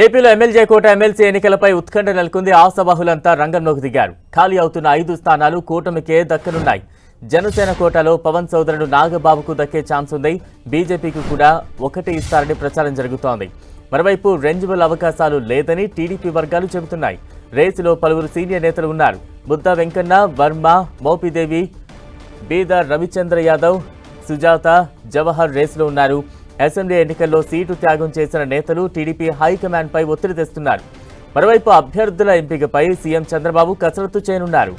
ఏపీలో ఎమ్మెల్యే కోట ఎమ్మెల్సీ ఎన్నికలపై ఉత్కంఠ నెలకొంది. ఆశావాహులంతా రంగంలోకి దిగారు. ఖాళీ అవుతున్న ఐదు స్థానాలు కూటమికే దక్కనున్నాయి. జనసేన కోటాలో పవన్ సోదరుడు నాగబాబుకు దక్కే ఛాన్స్ ఉంది. బీజేపీకి కూడా ఒకటి ఇస్తారని ప్రచారం జరుగుతోంది. మరోవైపు రెంజిబుల్ అవకాశాలు లేదని టీడీపీ వర్గాలు చెబుతున్నాయి. రేసులో పలువురు సీనియర్ నేతలు ఉన్నారు. బుద్ధ వెంకన్న వర్మ మోపిదేవి బీదర్ రవిచంద్ర యాదవ్ సుజాత జవహర్ రేసులో ఉన్నారు. అసెంబ్లీ ఎన్నికల్లో సీటు త్యాగం చేసిన నేతలు టీడీపీ హైకమాండ్ పై ఒత్తిడి తెస్తున్నారు. మరోవైపు అభ్యర్థుల ఎంపికపై సీఎం చంద్రబాబు కసరత్తు చేయనున్నారు.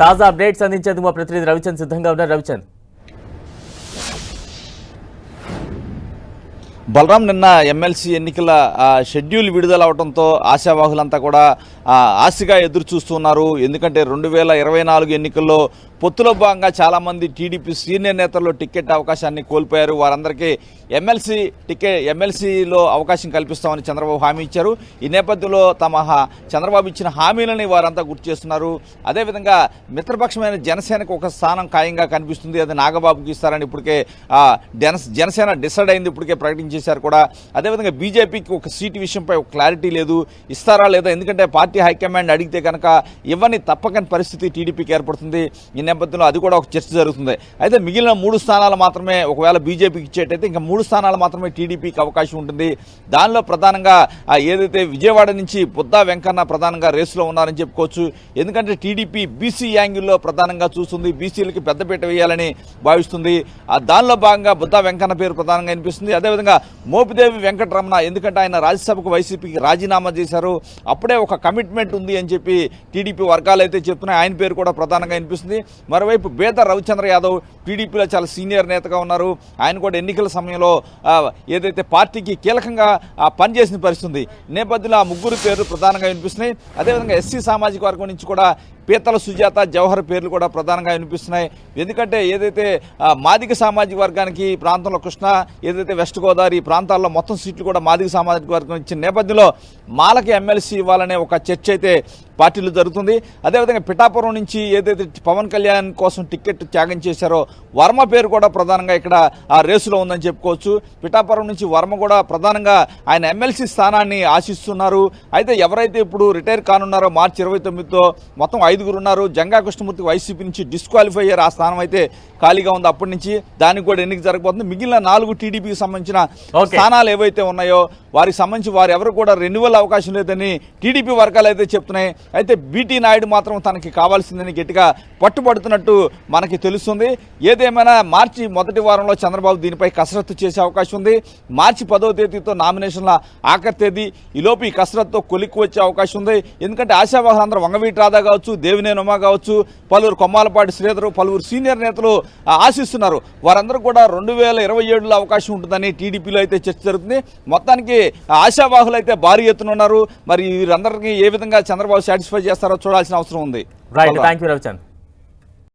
తాజా అప్డేట్స్ అందించేందుకు మా ప్రతినిధి రవిచంద్ సిద్ధంగా ఉన్నారు. రవిచంద్. బలరాం నిన్న ఎమ్మెల్సీ ఎన్నికల షెడ్యూల్ విడుదల అవడంతో ఆశావాహులంతా కూడా ఆశగా ఎదురు చూస్తున్నారు ఎందుకంటే రెండు వేల ఇరవై నాలుగు ఎన్నికల్లో పొత్తులో భాగంగా చాలామంది టీడీపీ సీనియర్ నేతల్లో టికెట్ అవకాశాన్ని కోల్పోయారు. వారందరికీ ఎమ్మెల్సీ టికెట్ ఎమ్మెల్సీలో అవకాశం కల్పిస్తామని చంద్రబాబు హామీ ఇచ్చారు. ఈ నేపథ్యంలో తమ హా- చంద్రబాబు ఇచ్చిన హామీలని వారంతా గుర్తు చేస్తున్నారు. అదేవిధంగా మిత్రపక్షమైన జనసేనకు ఒక స్థానం ఖాయంగా కనిపిస్తుంది. అది నాగబాబుకి ఇస్తారని ఇప్పటికే జన- జనసేన డిసైడ్ అయింది. ఇప్పటికే ప్రకటించేశారు కూడా. అదేవిధంగా బీజేపీకి ఒక సీటు విషయంపై ఒక క్లారిటీ లేదు. ఇస్తారా లేదా? ఎందుకంటే పార్టీ హైకమాండ్ అడిగితే కనుక ఇవ్వని తప్పకని పరిస్థితి టీడీపీకి ఏర్పడుతుంది. ఈ నేపథ్యంలో అది కూడా ఒక చర్చ జరుగుతుంది. అయితే మిగిలిన మూడు స్థానాలు మాత్రమే ఒకవేళ బీజేపీకి ఇచ్చేటైతే ఇంకా మూడు స్థానాలు మాత్రమే టీడీపీకి అవకాశం ఉంటుంది. దానిలో ప్రధానంగా ఏదైతే విజయవాడ నుంచి బుద్దా వెంకన్న ప్రధానంగా రేసులో ఉన్నారని చెప్పుకోవచ్చు. ఎందుకంటే టీడీపీ బీసీ యాంగిల్లో ప్రధానంగా చూస్తుంది. బీసీలకి పెద్దపీట వేయాలని భావిస్తుంది. దానిలో భాగంగా బుద్దా వెంకన్న పేరు ప్రధానంగా వినిపిస్తుంది. అదేవిధంగా మోపిదేవి వెంకటరమణ ఎందుకంటే ఆయన రాజ్యసభకు వైసీపీకి రాజీనామా చేశారు. అప్పుడే ఒక కమిట్మెంట్ ఉంది అని చెప్పి టీడీపీ వర్గాలు అయితే చెప్తున్నాయి. ఆయన పేరు కూడా ప్రధానంగా వినిపిస్తుంది. మరోవైపు బేద రవిచంద్ర యాదవ్ టీడీపీలో చాలా సీనియర్ నేతగా ఉన్నారు. ఆయన కూడా ఎన్నికల సమయంలో ఏదైతే పార్టీకి కీలకంగా పనిచేసిన పరిస్థితి నేపథ్యంలో ఆ ముగ్గురు పేర్లు ప్రధానంగా వినిపిస్తున్నాయి. అదేవిధంగా ఎస్సీ సామాజిక వర్గం నుంచి కూడా పీతల సుజాత జవహర్ పేర్లు కూడా ప్రధానంగా వినిపిస్తున్నాయి. ఎందుకంటే ఏదైతే మాదిక సామాజిక వర్గానికి ప్రాంతంలో కృష్ణ ఏదైతే వెస్ట్ గోదావరి ప్రాంతాల్లో మొత్తం సీట్లు కూడా మాదిగ సామాజిక వర్గం ఇచ్చిన నేపథ్యంలో మాలకి ఎమ్మెల్సీ ఇవ్వాలనే ఒక చర్చ అయితే పార్టీలు జరుగుతుంది. అదేవిధంగా పిఠాపురం నుంచి ఏదైతే పవన్ కళ్యాణ్ కోసం టికెట్ త్యాగం చేశారో వర్మ పేరు కూడా ప్రధానంగా ఇక్కడ ఆ రేసులో ఉందని చెప్పుకోవచ్చు. పిఠాపురం నుంచి వర్మ కూడా ప్రధానంగా ఆయన ఎమ్మెల్సీ స్థానాన్ని ఆశిస్తున్నారు. అయితే ఎవరైతే ఇప్పుడు రిటైర్ కానున్నారో మార్చి ఇరవై తొమ్మిదితో మొత్తం ఐదు ఐదుగురు ఉన్నారు. జంగా కృష్ణమూర్తి వైసీపీ నుంచి డిస్క్వాలిఫై అయ్యారు. ఆ స్థానం అయితే ఖాళీగా ఉంది అప్పటి నుంచి. దానికి కూడా ఎన్నిక జరగబోతుంది. మిగిలిన నాలుగు టీడీపీకి సంబంధించిన. స్థానాలు ఏవైతే ఉన్నాయో వారికి సంబంధించి వారు ఎవరు కూడా రెన్యువల్ అవకాశం లేదని టీడీపీ వర్గాలు అయితే చెప్తున్నాయి. అయితే బీటీ నాయుడు మాత్రం తనకి కావాల్సిందని గట్టిగా పట్టుబడుతున్నట్టు మనకి తెలుస్తుంది. ఏదేమైనా మార్చి మొదటి వారంలో చంద్రబాబు దీనిపై కసరత్తు చేసే అవకాశం ఉంది. మార్చి పదో తేదీతో నామినేషన్ల ఆఖరి తేదీ. ఈలోపు ఈ కసరత్తుతో కొలిక్కి వచ్చే అవకాశం ఉంది. ఎందుకంటే ఆశావాహులు అందరూ వంగవీటి రాధా కావచ్చు దేవినేని ఉమా కావచ్చు పలువురు కొమ్మాలపాటి శ్రీధరు పలువురు సీనియర్ నేతలు ఆశిస్తున్నారు. వారందరూ కూడా రెండు వేల ఇరవై ఏడులో అవకాశం ఉంటుందని టీడీపీలో అయితే చర్చ జరుగుతుంది. మొత్తానికి ఆశావాహులు అయితే భారీ ఎత్తున ఉన్నారు. మరి వీరందరికీ ఏ విధంగా చంద్రబాబు సాటిస్ఫై చేస్తారో చూడాల్సిన అవసరం ఉంది. Right thank you Ravichand